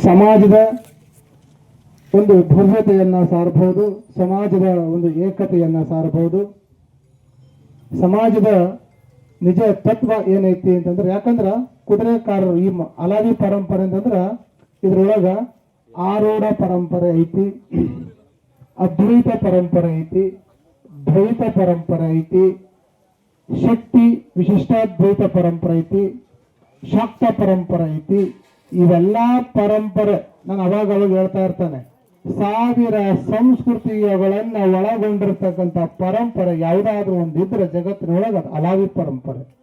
ಸಮಾಜದ ಒಂದು ಭವ್ಯತೆಯನ್ನ ಸಾರಬಹುದು, ಸಮಾಜದ ಒಂದು ಏಕತೆಯನ್ನು ಸಾರಬಹುದು. ಸಮಾಜದ ನಿಜ ತತ್ವ ಏನೈತಿ ಅಂತಂದ್ರೆ, ಯಾಕಂದ್ರೆ ಕುದುರೆಕಾರರು ಈ ಅಲಾದಿ ಪರಂಪರೆ ಅಂತಂದ್ರ ಇದ್ರೊಳಗ ಆರೂಢ ಪರಂಪರೆ ಐತಿ, ಅದ್ವೈತ ಪರಂಪರೆ ಐತಿ, ದ್ವೈತ ಪರಂಪರೆ ಐತಿ, ಶಕ್ತಿ ವಿಶಿಷ್ಟಾದ್ವೈತ ಪರಂಪರೆ ಐತಿ, ಶಾಕ್ತ ಪರಂಪರೆ ಐತಿ ಇವೆಲ್ಲಾ ಪರಂಪರೆ. ನಾನು ಅವಾಗ ಅವಾಗ ಹೇಳ್ತಾ ಇರ್ತಾನೆ. ಸಾವಿರ ಸಂಸ್ಕೃತಿಗಳನ್ನ ಒಳಗೊಂಡಿರ್ತಕ್ಕಂಥ ಪರಂಪರೆ ಯಾವುದಾದ್ರೂ ಒಂದು ಇದ್ರೆ ಜಗತ್ತಿನೊಳಗೆ ಅದು ಅಲಾವಿ ಪರಂಪರೆ.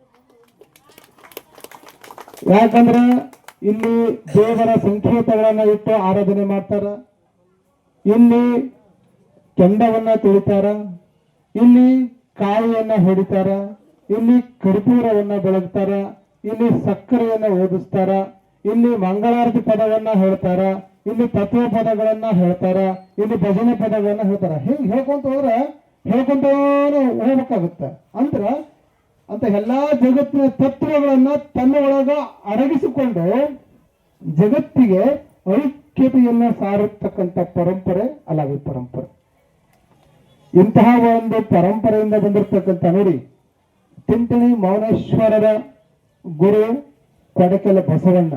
ಯಾಕಂದ್ರೆ ಇಲ್ಲಿ ದೇವರ ಸಂಕೇತಗಳನ್ನ ಇಟ್ಟು ಆರಾಧನೆ ಮಾಡ್ತಾರ. ಇಲ್ಲಿ ಕೆಂಡವನ್ನ ತಿಳಿತಾರ. ಇಲ್ಲಿ ಕಾಯಿಯನ್ನ ಹೊಡಿತಾರ. ಇಲ್ಲಿ ಕರ್ಪೂರವನ್ನ ಬೆಳಗ್ತಾರ. ಇಲ್ಲಿ ಸಕ್ಕರೆಯನ್ನ ಓದಿಸ್ತಾರ. ಇಲ್ಲಿ ಮಂಗಳಾರತಿ ಪದವನ್ನ ಹೇಳ್ತಾರ, ಇಲ್ಲಿ ತತ್ವ ಪದಗಳನ್ನ ಹೇಳ್ತಾರ, ಇಲ್ಲಿ ಭಜನೆ ಪದಗಳನ್ನ ಹೇಳ್ತಾರ. ಹಿಂಗ್ ಹೇಳ್ಕೊಂತ ಹೋದ್ರೆ, ಹೇಳ್ಕೊಂತಾನೆ ಹೋಗ್ಬೇಕಾಗುತ್ತೆ. ಅಂದ್ರ ಅಂತ ಎಲ್ಲಾ ಜಗತ್ತಿನ ತತ್ವಗಳನ್ನ ತನ್ನ ಒಳಗ ಅಡಗಿಸಿಕೊಂಡು ಜಗತ್ತಿಗೆ ಐಕ್ಯತೆಯನ್ನ ಸಾರತಕ್ಕಂಥ ಪರಂಪರೆ ಅಲಾವಿ ಪರಂಪರೆ. ಇಂತಹ ಒಂದು ಪರಂಪರೆಯಿಂದ ಬಂದಿರತಕ್ಕಂತ ನೋಡಿ, ತಿಂತಿಣಿ ಮೌನೇಶ್ವರರ ಗುರು ಕೊಡಕೆಲ ಬಸವಣ್ಣ.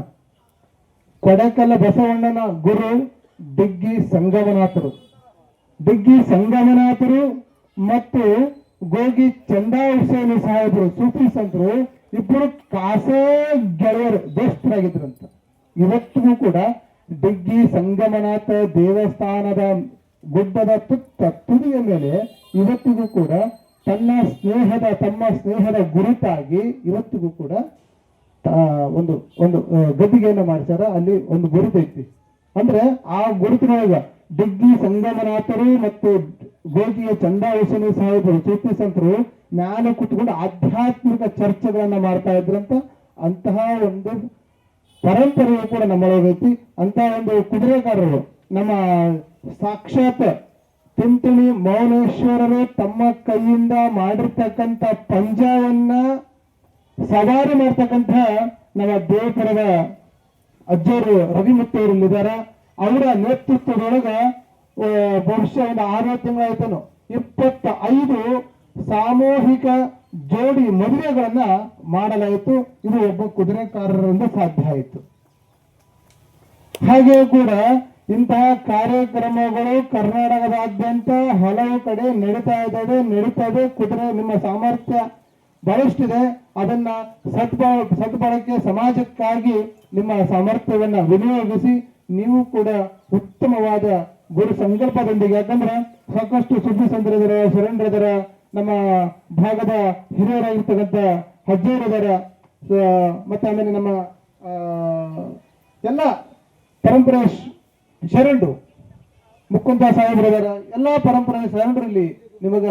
ಕೊಡಕೆಲ ಬಸವಣ್ಣನ ಗುರು ಡಿಗ್ಗಿ ಸಂಗಮನಾಥರು. ಡಿಗ್ಗಿ ಸಂಗಮನಾಥರು ಮತ್ತು ಗೋಗಿ ಚಂದಾ ಹುಸೇನಿ ಸಾಹೇಬರು, ಸೂಫಿ ಸಂತರು ಇಬ್ಬರು ಕಾಸೇ ಗೆಳೆಯರು ದೋಸ್ತರಾಗಿದ್ರಂತ ಇವತ್ತಿಗೂ ಕೂಡ ಡಿಗ್ಗಿ ಸಂಗಮನಾಥ ದೇವಸ್ಥಾನದ ಗುಡ್ಡದ ತುತ್ತ ತುದಿಯ ಮೇಲೆ ಇವತ್ತಿಗೂ ಕೂಡ ತನ್ನ ಸ್ನೇಹದ, ತಮ್ಮ ಸ್ನೇಹದ ಗುರುತಾಗಿ ಇವತ್ತಿಗೂ ಕೂಡ ಒಂದು ಒಂದು ಗದ್ದಿಗೆಯನ್ನು ಮಾಡಿಸ್ಯಾರ, ಅಲ್ಲಿ ಒಂದು ಗುರುತೈತಿ ಅಂದ್ರೆ ಆ ಗುರುತಿನೊಳಗ ಡಿಗ್ಗಿ ಸಂಗಮನಾಥರು ಮತ್ತು ಗೋಗಿಯ ಚಂದಾವಸನಿ ಸಾಹೇಬರು ಸೂಫಿ ಸಂತರು ಜ್ಞಾನ ಕುತ್ಕೊಂಡು ಆಧ್ಯಾತ್ಮಿಕ ಚರ್ಚೆಗಳನ್ನ ಮಾಡ್ತಾ ಇದ್ರಂತ ಅಂತಹ ಒಂದು ಪರಂಪರೆಯು ಕೂಡ ನಮ್ಮೊಳಗೈತಿ ಅಂತ ಒಂದು ಕುದುರೆಗಾರರು, ನಮ್ಮ ಸಾಕ್ಷಾತ್ ತಿಂತಿಣಿ ಮೌನೇಶ್ವರರು ತಮ್ಮ ಕೈಯಿಂದ ಮಾಡಿರ್ತಕ್ಕಂಥ ಪಂಜವನ್ನ ಸವಾರಿ ಮಾಡ್ತಕ್ಕಂಥ ನಮ್ಮ ದೇವಪುರದ ರವಿ ರವಿಮುತ್ತವರು ಇದ್ದಾರ. ಅವರ ನೇತೃತ್ವದೊಳಗ ಬಹುಶಃ ಒಂದು ಆರು ತಿಂಗಳಾಯ್ತನು ಇಪ್ಪತ್ತ ಐದು ಸಾಮೂಹಿಕ ಜೋಡಿ ಮದುವೆಗಳನ್ನ ಮಾಡಲಾಯಿತು. ಇದು ಒಬ್ಬ ಕುದುರೆಕಾರರಿಂದ ಸಾಧ್ಯ ಆಯಿತು. ಹಾಗೆ ಕೂಡ ಇಂತಹ ಕಾರ್ಯಕ್ರಮಗಳು ಕರ್ನಾಟಕದಾದ್ಯಂತ ಹಲವು ಕಡೆ ನಡೀತಾ ಇದ್ದಾವೆ, ನಡೀತಾ ಇದೆ ಕುದುರೆ ನಿಮ್ಮ ಸಾಮರ್ಥ್ಯ ಬಹಳಷ್ಟಿದೆ ಅದನ್ನ ಸದ್ಬಳ ಸದ್ಬಳಕೆ ಸಮಾಜಕ್ಕಾಗಿ ನಿಮ್ಮ ಸಾಮರ್ಥ್ಯವನ್ನ ವಿನಿಯೋಗಿಸಿ ನೀವು ಕೂಡ ಉತ್ತಮವಾದ ಗುರು ಸಂಕಲ್ಪದೊಂದಿಗೆ. ಯಾಕಂದ್ರೆ ಸಾಕಷ್ಟು ಸುದ್ದಿ ಸಂದ್ರದರ, ಸುರೇಂದ್ರದರ, ನಮ್ಮ ಭಾಗದ ಹಿರಿಯರಾಗಿರ್ತಕ್ಕಂಥ ಹಜ್ಜೂರದರ ಮತ್ತೆ ಆಮೇಲೆ ನಮ್ಮ ಎಲ್ಲ ಪರಂಪರೆ ಶರಣರು, ಮುಕುಂದ ಸಾಹೇಬ್ರದರ ಎಲ್ಲಾ ಪರಂಪರೆ ಶರಣರಲ್ಲಿ ನಿಮಗ